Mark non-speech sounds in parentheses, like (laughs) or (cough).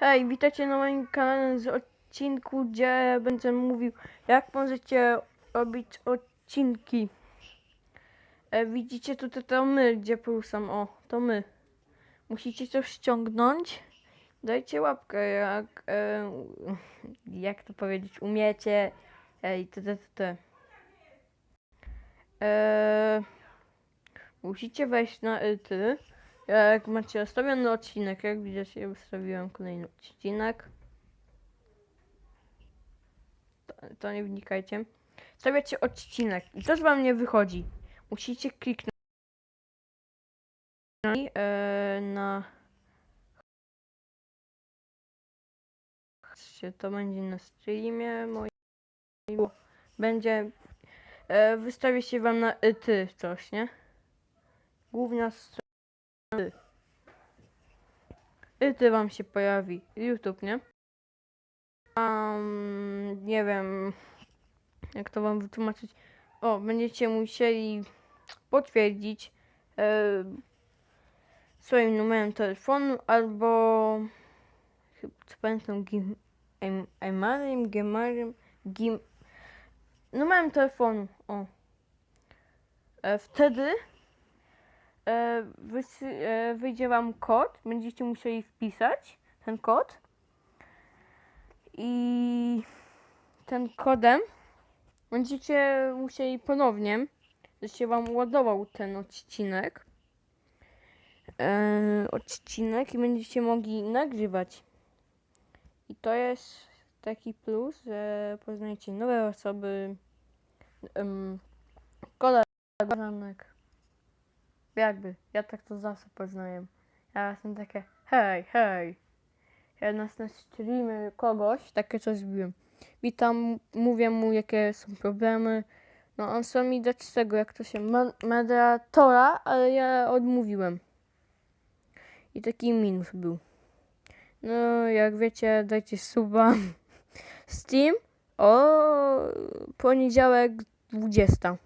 Hej, witajcie na moim kanale z odcinku, gdzie będę mówił, jak możecie robić odcinki. E, widzicie tutaj to my, gdzie poruszam, o, to my. Musicie coś ściągnąć. Dajcie łapkę, jak, e, jak to powiedzieć, umiecie. Ej, te, te. E, musicie wejść na ty. Jak macie ustawiony odcinek, jak widzicie, ustawiłem kolejny odcinek. To, to nie wnikajcie. Stawiacie odcinek i coś wam nie wychodzi. Musicie kliknąć e, na to będzie na streamie moim będzie e, wystawi się wam na y, ty coś, nie? Główna strona y, ty wam się pojawi YouTube, nie? Um, nie wiem jak to wam wytłumaczyć. O, będziecie musieli potwierdzić e, swoim numerem telefonu albo co pamiętam gim, em- gim, numerem telefonu, o. E, wtedy wyjdzie wam kod, będziecie musieli wpisać ten kod i ten kodem będziecie musieli ponownie, że się wam ładował ten odcinek, e, odcinek i będziecie mogli nagrywać. I to jest taki plus, że poznajecie nowe osoby, um, koleżanek. Jakby, ja tak to zawsze poznaję. Ja jestem takie, hej, hej. Ja na streamy kogoś, takie coś zrobiłem. Witam, mówię mu, jakie są problemy. No, on sam mi dać tego, jak to się, moderatora, ale ja odmówiłem. I taki minus był. No, jak wiecie, dajcie suba. (laughs) Steam o poniedziałek 20.